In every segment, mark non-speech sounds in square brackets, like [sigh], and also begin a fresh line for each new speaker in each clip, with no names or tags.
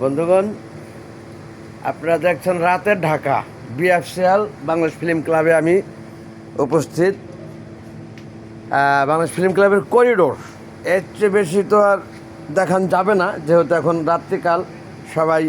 বন্ধুগণ, আপনারা দেখছেন রাতের ঢাকা, বিএফসিএল, বাংলাদেশ ফিল্ম ক্লাবে আমি উপস্থিত। বাংলাদেশ ফিল্ম ক্লাবের করিডোর এর চেয়ে বেশি তো আর দেখান যাবে না, যেহেতু এখন রাত্রিকাল, সবাই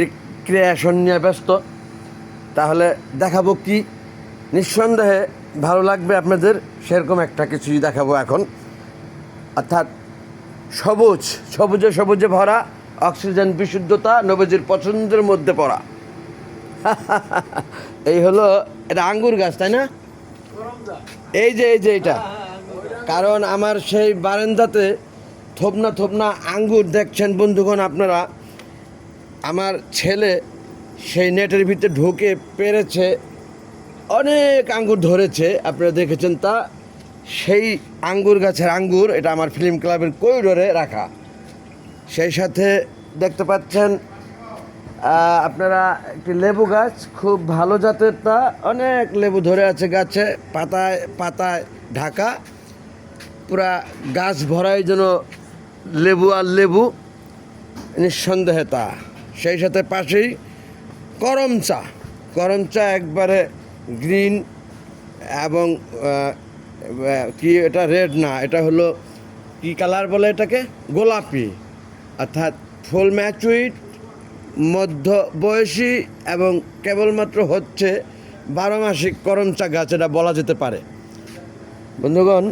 রিক্রিয়েশন নিয়ে ব্যস্ত। তাহলে দেখাবো কি, নিঃসন্দেহে ভালো লাগবে আপনাদের, সেরকম একটা কিছুই দেখাবো এখন। অর্থাৎ সবুজ, সবুজে সবুজে ভরা অক্সিজেন বিশুদ্ধতা নবজির পছন্দের মধ্যে পড়া। [laughs] এই হলো, এটা আঙ্গুর গাছ, তাই না? এই যে এই যে এটা। কারণ আমার সেই বারান্দাতে থোপনা থোপনা আঙ্গুর দেখছেন বন্ধুগণ আপনারা। আমার ছেলে সেই নেটের ভিতরে ঢুকে পেরেছে, অনেক আঙ্গুর ধরেছে। আপনারা দেখেছেন তা? সেই আঙ্গুর গাছের আঙ্গুর, এটা আমার ফিল্ম ক্লাবের করিডোরে রাখা। সেই সাথে দেখতে পাচ্ছেন আপনারা একটি লেবু গাছ, খুব ভালো জাতের তা, অনেক লেবু ধরে আছে গাছে, পাতায় পাতায় ঢাকা। পুরা গাছ ভরাই যেন লেবু আর লেবু নিঃসন্দেহে তা। সেই সাথে পাশেই করম চা। করম চা একবারে গ্রিন এবং কি এটা রেড না, এটা হলো কি কালার বলে এটাকে? গোলাপি। অর্থাৎ ফুল ম্যাচুইট মধ্য বয়সী এবং কেবলমাত্র হচ্ছে বারো মাসিক করম চা গাছ এটা বলা যেতে পারে। বন্ধুগণ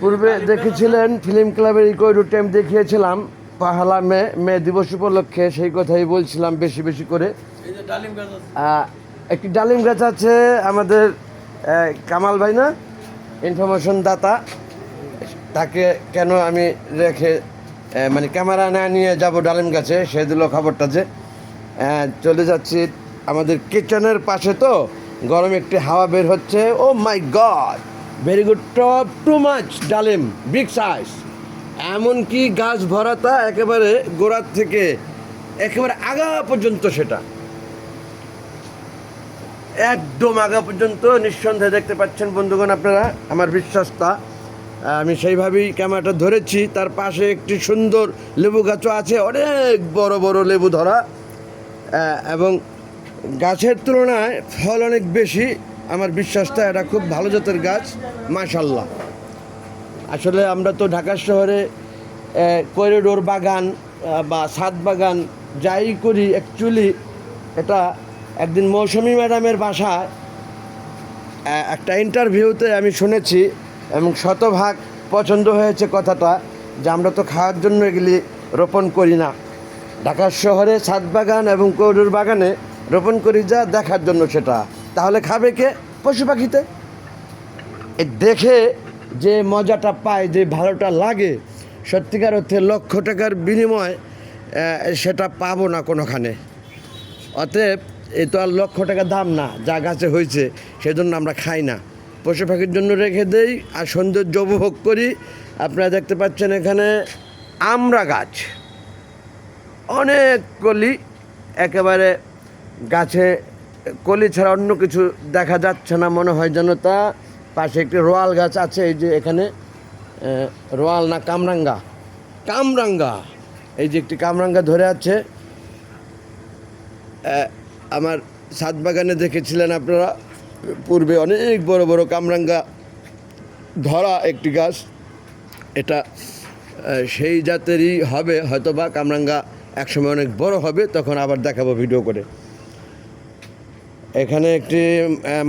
পূর্বে দেখেছিলেন ফিল্ম ক্লাবের ইকোয়েডু টাইম দেখিয়েছিলাম পাহালা মে মে দিবস উপলক্ষে সেই কথাই বলছিলাম বেশি বেশি করে।
ডালিম গাছ
একটি ডালিম গাছ আছে আমাদের কামাল ভাই না? ইনফরমেশন দাতা তাকে কেন আমি রেখে মানে ক্যামেরা না নিয়ে যাব ডালিম গাছে সে দিল খবরটা যে চলে যাচ্ছি আমাদের কিচেনের পাশে তো, গরম একটি হাওয়া বের হচ্ছে। ও my god very good top too much ডালিম বিগ সাইজ এমনকি গাছ ভরাতা একেবারে গোড়ার থেকে একেবারে আগা পর্যন্ত সেটা। একদম আগা পর্যন্ত নিঃসন্দেহে দেখতে পাচ্ছেন বন্ধুগণ আপনারা, আমার বিশ্বাসটা আমি সেইভাবেই ক্যামেরাটা ধরেছি। তার পাশে একটি সুন্দর লেবু গাছও আছে, অনেক বড় বড় লেবু ধরা। এবং গাছের তুলনায় ফল অনেক বেশি। আমার বিশ্বাসটা, এটা খুব ভালো জাতের গাছ মাশাল্লাহ আসলে আমরা তো ঢাকা শহরে করিডোর বাগান বা ছাদ বাগান যাই করি অ্যাকচুয়ালি এটা একদিন মৌসুমী ম্যাডামের বাসায় একটা ইন্টারভিউতে আমি শুনেছি। এবং শতভাগ পছন্দ হয়েছে কথাটা যে আমরা তো খাওয়ার জন্য এগুলি রোপণ করি না। ঢাকার শহরে ছাদ বাগান এবং করিডোর বাগানে রোপণ করি যা দেখার জন্য সেটা। তাহলে খাবে কে? পশু পাখিতে? দেখে যে মজাটা পায়, যে ভালোটা লাগে, সত্যিকার অর্থে লক্ষ টাকার বিনিময় সেটা পাবো না কোনোখানে। অতএব এ তো আর লক্ষ টাকা দাম না, যা গাছে হয়েছে, সেজন্য আমরা খাই না। পশু পাখির জন্য রেখে দেই আর সৌন্দর্য উপভোগ করি। আপনারা দেখতে পাচ্ছেন এখানে আমরা গাছ। অনেক কলি একেবারে গাছে, কলি ছাড়া অন্য কিছু দেখা যাচ্ছে না, মনে হয় যেন তা। পাশে একটি রোয়াল গাছ আছে, এই যে এখানে রোয়াল না কামরাঙ্গা? কামরাঙ্গা। এই যে একটি কামরাঙ্গা ধরে আছে। আমার ছাদ বাগানে দেখেছিলেন আপনারা? পূর্বে অনেক বড় বড় কামরাঙ্গা ধরা একটি গাছ। এটা সেই জাতেরই হবে হয়তো বা কামরাঙ্গা একসময় অনেক বড় হবে তখন আবার দেখাবো ভিডিও করে। এখানে একটি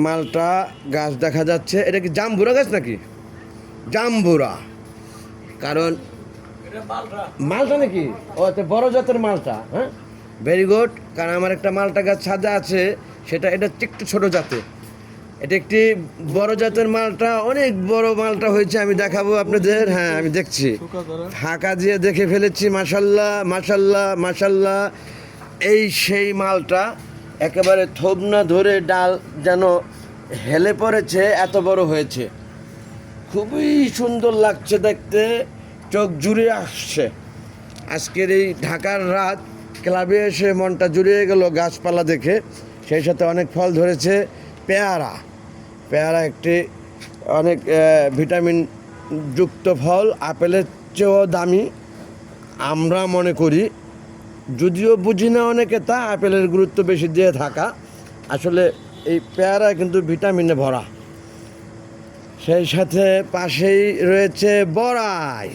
মালটা গাছ দেখা যাচ্ছে। এটা কি জাম্বুরা গাছ নাকি? জাম্বুরা। কারণ
মালটা।
নাকি? ও বড় জাতের মালটা হ্যাঁ? ভেরি গুড কারণ আমার একটা মালটা গাছ সাজা আছে সেটা এটা একটু ছোট জাতের। এটা একটি বড় জাতের মালটা অনেক বড় মালটা হয়েছে আমি দেখাবো আপনাদের। হ্যাঁ আমি দেখছি। ফাঁকা দিয়ে দেখে ফেলেছি মাসাল্লাহ মাসাল্লাহ মাসাল্লাহ এই সেই মালটা একেবারে থোবনা ধরে ডাল যেন হেলে পড়েছে এত বড় হয়েছে। খুবই সুন্দর লাগছে দেখতে চোখ জুড়ে আসছে। আজকের এই ঢাকার রাত ক্লাবে এসে মনটা জুড়িয়ে গেল গাছপালা দেখে সেই সাথে অনেক ফল ধরেছে। পেয়ারা। পেয়ারা একটি অনেক ভিটামিন যুক্ত ফল আপেলের চেয়েও দামি। আমরা মনে করি যদিও বুঝি না অনেকে তা আপেলের গুরুত্ব বেশি দিয়ে থাকা। আসলে এই পেয়ারা কিন্তু ভিটামিনে ভরা। সেই সাথে পাশেই রয়েছে বড়াই।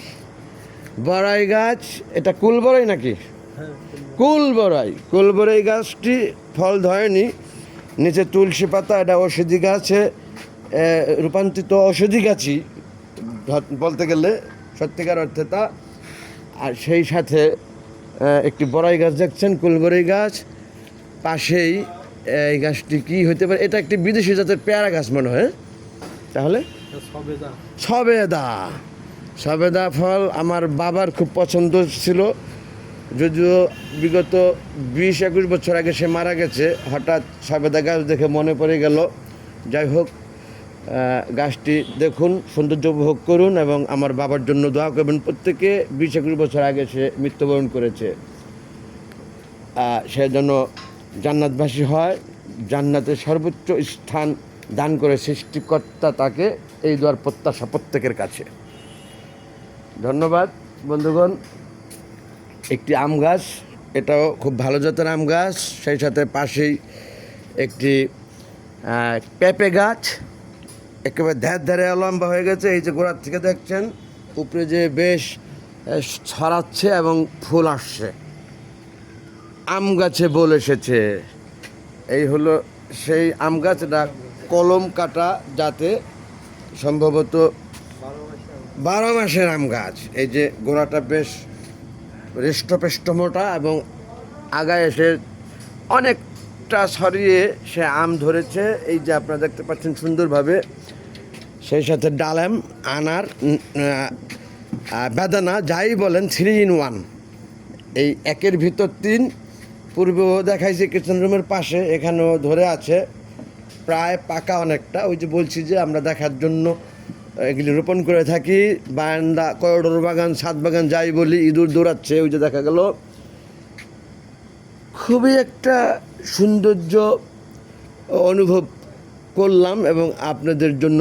বড়াই গাছ এটা কুল বড়াই নাকি? কুল বড়াই। কুল বড়াই গাছটি ফল ধরেনি নিচে তুলসী পাতা এটা ঔষধি গাছে রূপান্তরিত ঔষধি গাছই। বলতে গেলে সত্যিকার অর্থে তা। আর সেই সাথে একটি বড়াই গাছ দেখছেন কুলবড়াই গাছ। পাশেই এই গাছটি কি হতে পারে? এটা একটি বিদেশি জাতের পেয়ারা গাছ মনে হয়? তাহলে?
সবেদা।
সবেদা। সবেদা ফল আমার বাবার খুব পছন্দ ছিল। যদিও বিগত বিশ একুশ বছর আগে সে মারা গেছে, হঠাৎ সবেদা গাছ দেখে মনে পড়ে গেল। যাই হোক গাছটি দেখুন, সৌন্দর্য উপভোগ করুন এবং আমার বাবার জন্য দোয়া করবেন। প্রত্যেকে বিশ একুশ বছর আগে সে মৃত্যুবরণ করেছে। সে যেন জান্নাতবাসী হয়, জান্নাতের সর্বোচ্চ স্থান দান করে সৃষ্টিকর্তা তাকে এই দোয়ার প্রত্যাশা প্রত্যেকের কাছে। ধন্যবাদ, বন্ধুগণ। একটি আম গাছ, এটাও খুব ভালো জাতের আম গাছ, সেই সাথে পাশেই একটি পেঁপে গাছ, একেবারে ধ্যার ধ্যারে লম্বা হয়ে গেছে, এই যে গোড়ার থেকে দেখছেন, উপরে যে বেশ ছড়াচ্ছে এবং ফুল আসছে। আম গাছে বল এসেছে। এই হলো সেই আম গাছ, এটা কলম কাটা যাতে সম্ভবত বারো মাসের আম গাছ। এই যে গোড়াটা বেশ হৃষ্টপৃষ্ট মোটা এবং আগায় এসে অনেকটা সরিয়ে সে আম ধরেছে। এই যে আপনারা দেখতে পাচ্ছেন সুন্দরভাবে। সেই সাথে ডালেম, আনার বেদানা, যাই বলেন থ্রি ইন ওয়ান এই একের ভিতর তিন। পূর্বেও দেখাইছি কিচেন রুমের পাশে, এখানেও ধরে আছে। প্রায় পাকা অনেকটা। ওই যে বলছি যে আমরা দেখার জন্য এগুলি রোপণ করে থাকি, বারান্দা, করিডোর বাগান, ছাদ বাগান যাই বলি, ইঁদুর দৌড়াচ্ছে, ওই যে দেখা গেল। খুবই একটা সৌন্দর্য অনুভব করলাম এবং আপনাদের জন্য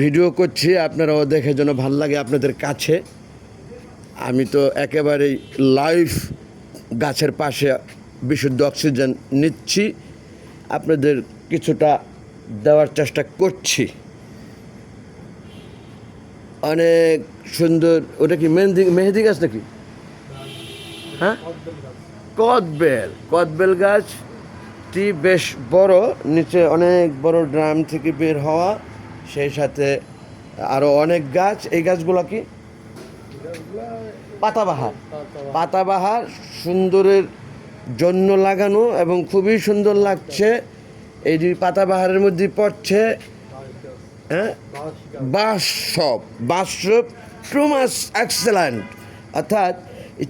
ভিডিও করছি, আপনারাও দেখে যেন ভালো লাগে আপনাদের কাছে। আমি তো একেবারেই লাইভ গাছের পাশে বিশুদ্ধ অক্সিজেন নিচ্ছি, আপনাদের কিছুটা দেওয়ার চেষ্টা করছি। অনেক সুন্দর, ওটা কি মেহেন্দি, মেহেদি গাছ নাকি? হ্যাঁ? কদবেল কদবেল গাছটি বেশ বড়, নিচে অনেক বড় ড্রাম থেকে বের হওয়া, সেই সাথে আরও অনেক গাছ। এই গাছগুলো কি? পাতাবাহার। পাতাবাহার সুন্দরের জন্য লাগানো এবং খুবই সুন্দর লাগছে। এই যে পাতাবাহারের মধ্যে পড়ছে হ্যাঁ? ট্রুমাস এক্সেলেন্ট অর্থাৎ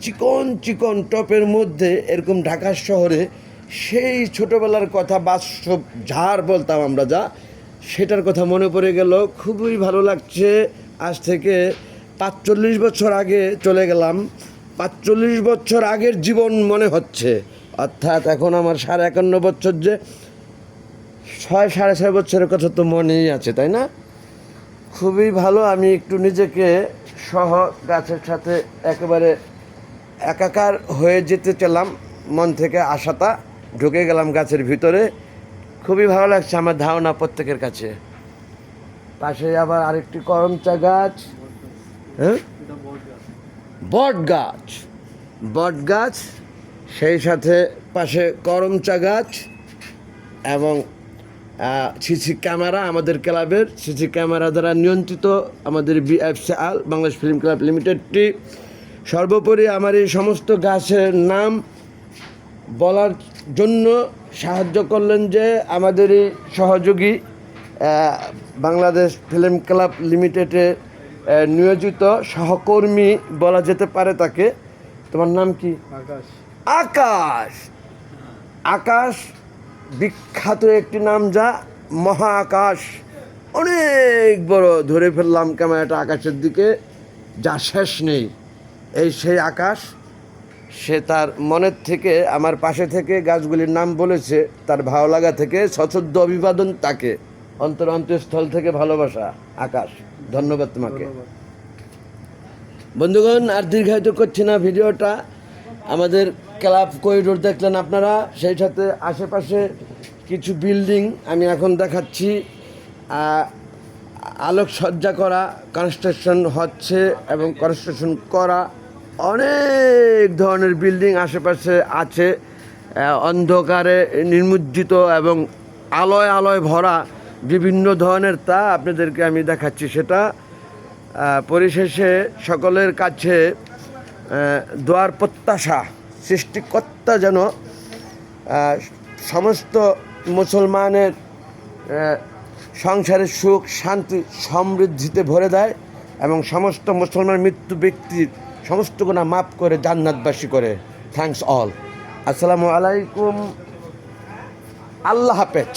চিকন চিকন টপের মধ্যে এরকম ঢাকা শহরে সেই ছোটোবেলার কথা বাসব ঝাড় বলতাম আমরা যা, সেটার কথা মনে পড়ে গেল, খুবই ভালো লাগছে। আজ থেকে পাঁচচল্লিশ বছর আগে চলে গেলাম। পাঁচচল্লিশ বছর আগের জীবন মনে হচ্ছে। অর্থাৎ এখন আমার সাড়ে একান্ন বছর যে ছয়, সাড়ে ছয় বছরের কথা তো মনেই আছে, তাই না? খুবই ভালো, আমি একটু নিজেকে সহ গাছের সাথে একেবারে একাকার হয়ে যেতে চালাম মন থেকে আশাটা ঢুকে গেলাম গাছের ভিতরে। খুবই ভালো লাগছে আমার ধারণা প্রত্যেকের কাছে। পাশে আবার আরেকটি করমচা গাছ হ্যাঁ? বট গাছ। বট গাছ, সেই সাথে পাশে করমচা গাছ এবং সিসি ক্যামেরা আমাদের ক্লাবের সিসি ক্যামেরা দ্বারা নিয়ন্ত্রিত আমাদের বিএফসি আল বাংলাদেশ ফিল্ম ক্লাব লিমিটেডটি। সর্বোপরি আমার এই সমস্ত গাছের নাম বলার জন্য সাহায্য করলেন যে আমাদের এই সহযোগী বাংলাদেশ ফিল্ম ক্লাব লিমিটেডে নিয়োজিত সহকর্মী বলা যেতে পারে তাকে। তোমার নাম কি?
আকাশ।
আকাশ। আকাশ বিখ্যাত একটি নাম যা মহা আকাশ অনেক বড় ধরে ফেললাম ক্যামেরাটা আকাশের দিকে যা শেষ নেই। এই সেই আকাশ সে তার মনের থেকে আমার পাশে থেকে গাছগুলির নাম বলেছে তার ভালো লাগা থেকে সশ্রদ্ধ অভিবাদন তাকে। অন্তর অন্তঃস্থল থেকে ভালোবাসা আকাশ। ধন্যবাদ তোমাকে। বন্ধুগণ আর দীর্ঘায়িত করছি না ভিডিওটা। আমাদের ক্লাব করিডোর দেখলেন আপনারা, সেই সাথে আশেপাশে কিছু বিল্ডিং আমি এখন দেখাচ্ছি। আলোকসজ্জা করা কনস্ট্রাকশন হচ্ছে এবং কনস্ট্রাকশন করা অনেক ধরনের বিল্ডিং আশেপাশে আছে। অন্ধকারে নির্মুজ্জিত এবং আলোয় আলোয় ভরা বিভিন্ন ধরনের তা আপনাদেরকে আমি দেখাচ্ছি। সেটা পরিশেষে সকলের কাছে দোয়ার প্রত্যাশা, সৃষ্টিকর্তা যেন সমস্ত মুসলমানের সংসারের সুখ, শান্তি, সমৃদ্ধিতে ভরে দেয় এবং সমস্ত মুসলমান মৃত্যু ব্যক্তির সমস্ত গুণা মাফ করে জান্নাতবাসী করে। থ্যাঙ্কস অল আসসালামু আলাইকুম। আল্লাহ হাফেজ।